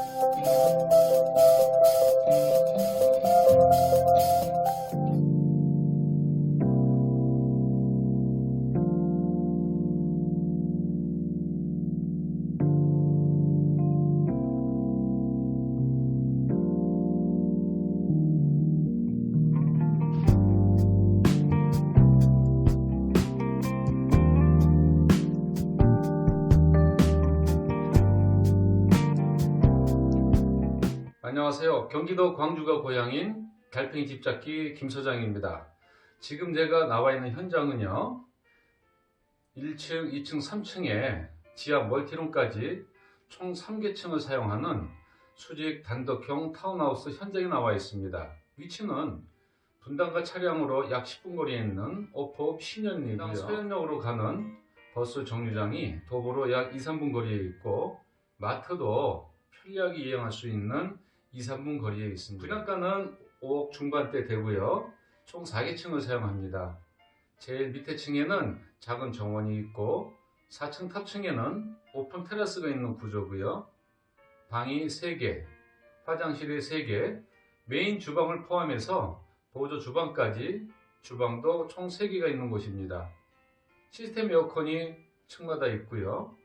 Música 안녕하세요. 경기도 광주가 고향인 달팽이 집잡기 김 소장입니다. 지금 제가 나와 있는 현장은요. 1층, 2층, 3층에 지하 멀티룸까지 총 3개 층을 사용하는 수직 단독형 타운하우스 현장에 나와 있습니다. 위치는 분당과 차량으로 약 10분 거리에 있는 오포 신현리고요. 서현역으로 가는 버스 정류장이 도보로 약 2, 3분 거리에 있고 마트도 편리하게 이용할 수 있는 2, 3분 거리에 있습니다. 분양가는 5억 중반대 되고요. 총 4개층을 사용합니다. 제일 밑에 층에는 작은 정원이 있고 4층 탑층에는 오픈 테라스가 있는 구조고요. 방이 3개, 화장실이 3개, 메인 주방을 포함해서 보조 주방까지 주방도 총 3개가 있는 곳입니다. 시스템 에어컨이 층마다 있고요.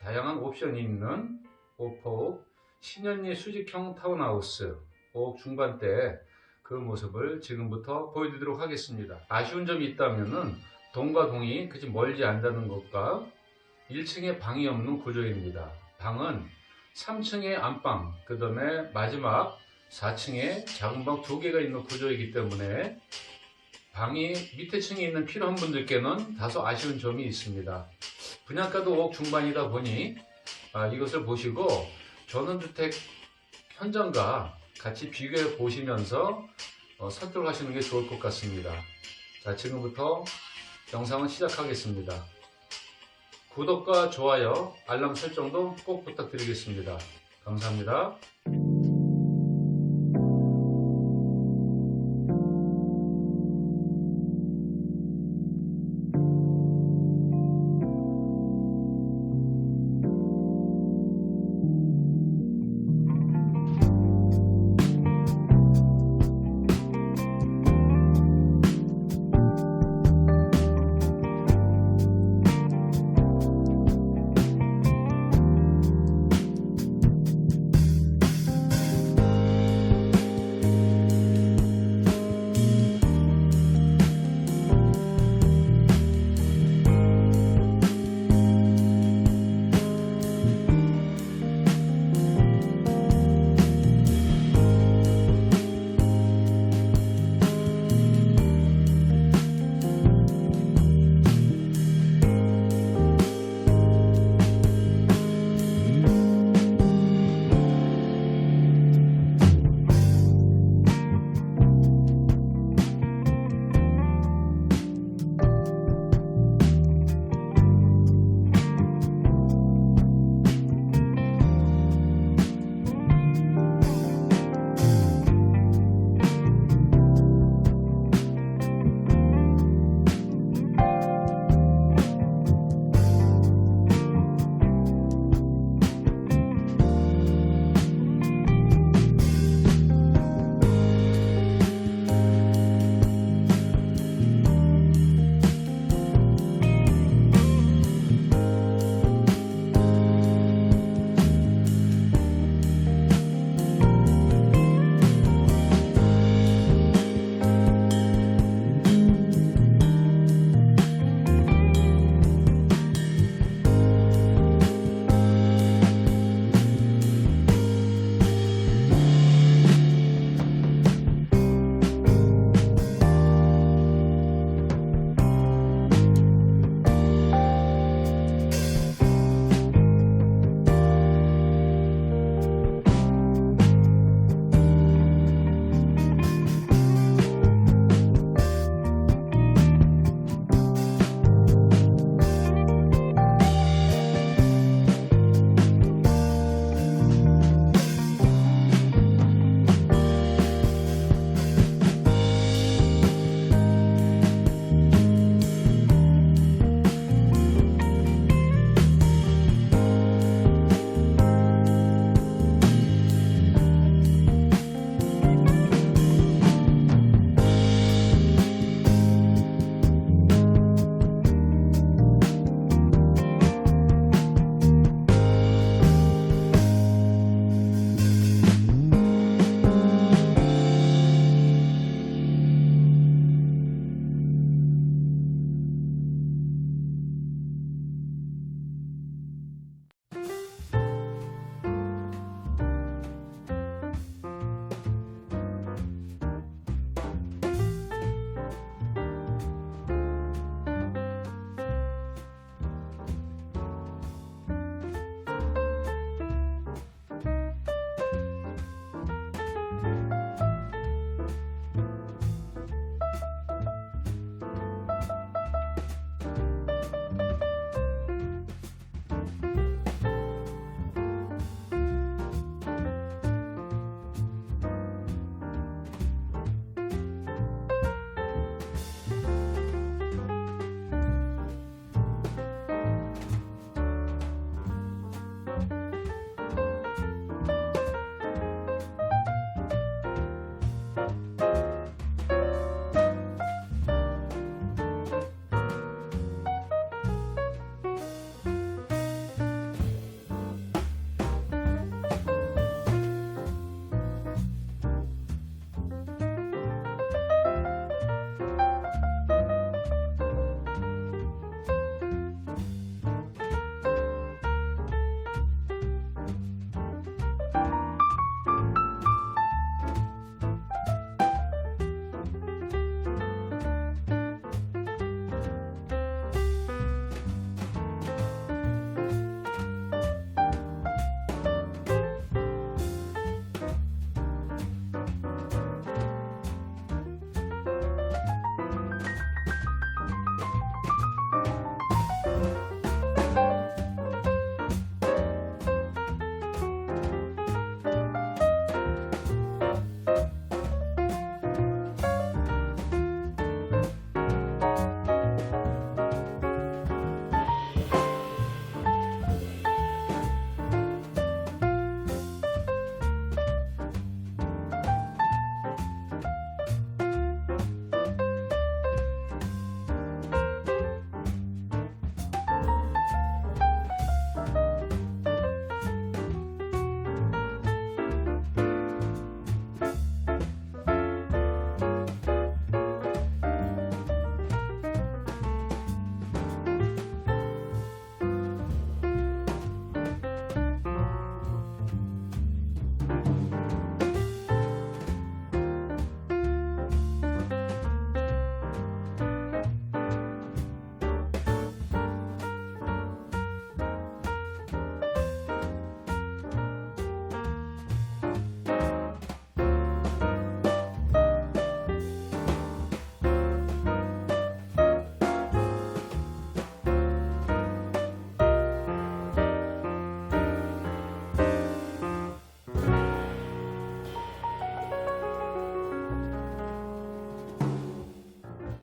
다양한 옵션이 있는 오포 신현리 수직형 타운하우스 5억 중반대 그 모습을 지금부터 보여드리도록 하겠습니다. 아쉬운 점이 있다면은 동과 동이 그지 멀지 않다는 것과 1층에 방이 없는 구조입니다. 방은 3층에 안방, 그 다음에 마지막 4층에 작은 방 두 개가 있는 구조이기 때문에 방이 밑에 층에 있는 필요한 분들께는 다소 아쉬운 점이 있습니다. 분양가도 5억 중반이다 보니 아, 이것을 보시고 전원주택 현장과 같이 비교해 보시면서 어, 선택하시는 게 좋을 것 같습니다. 자, 지금부터 영상을 시작하겠습니다. 구독과 좋아요, 알람 설정도 꼭 부탁드리겠습니다. 감사합니다.